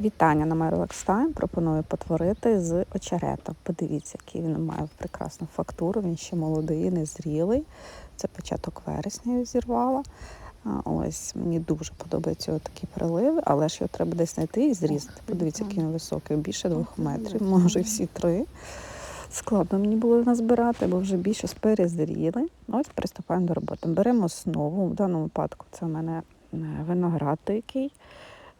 Вітання на Time. Пропоную потворити з очерета. Подивіться, який він має прекрасну фактуру. Він ще молодий, незрілий. Це початок вересня я зірвала. Ось мені дуже подобаються такі приливи, але ж його треба десь знайти і зрізати. Подивіться, який він високий, більше двох метрів, може всі три. Складно мені було назбирати, бо вже більше перезріли. Ось приступаємо до роботи. Беремо основу. В даному випадку це в мене е, виноград дикий.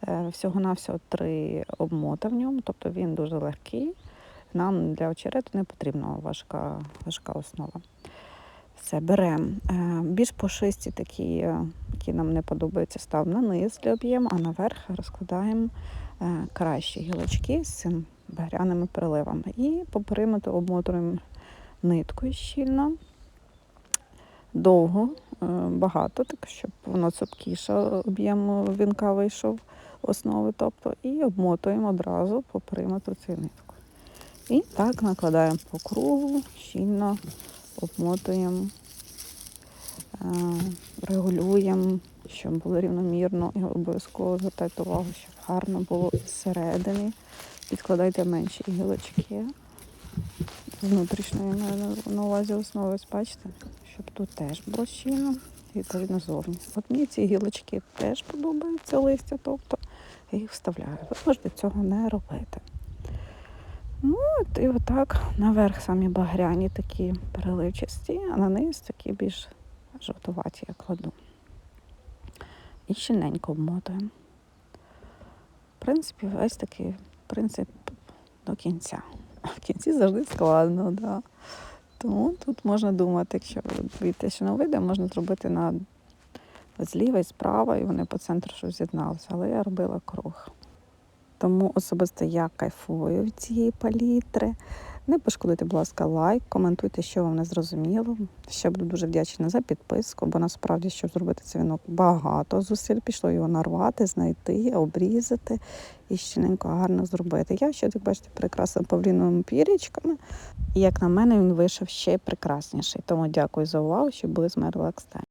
Е, Всього-навсього три обмота в ньому, тобто він дуже легкий. Нам для очерету не потрібна важка, важка основа. Все, беремо. Е, Більш пушисті такі, е, які нам не подобаються, став на низ для об'єму, а наверх розкладаємо кращі гілочки з цим багряними приливами. І по периметру обмотуємо ниткою щільно, довго, багато, так щоб воно цупкіше об'єм вінка вийшов основи, тобто, і обмотуємо одразу по периметру цю нитку. І так накладаємо по кругу, щільно обмотуємо, е, регулюємо, щоб було рівномірно і обов'язково звертайте увагу, щоб гарно було зсередини. Підкладайте менші гілочки з внутрішньої на увазі основи, бачите, щоб тут теж було щільно відповідно зовні. От мені ці гілочки теж подобаються листя, тобто я їх вставляю. Ви можете цього не робити. Ну, от і отак наверх самі багряні такі переливчасті, а на низ такі більш жовтуваті я кладу. І щільненько обмотуємо. В принципі, весь такий принцип до кінця. В кінці завжди складно, да. Тому тут можна думати, якщо боїте, що не вийде, можна зробити на зліва і справа, і вони по центру щось з'єдналися. Але я робила круг. Тому особисто я кайфую від цієї палітри. Не пошкодуйте, будь ласка, лайк, коментуйте, що вам не зрозуміло. Ще буду дуже вдячна за підписку, бо насправді, щоб зробити цей вінок, багато зусиль пішло його нарвати, знайти, обрізати і щененько гарно зробити. Я ще, як бачите, прикрасила павліновими пірічками. І як на мене, він вийшов ще прекрасніший. Тому дякую за увагу, що були з Time.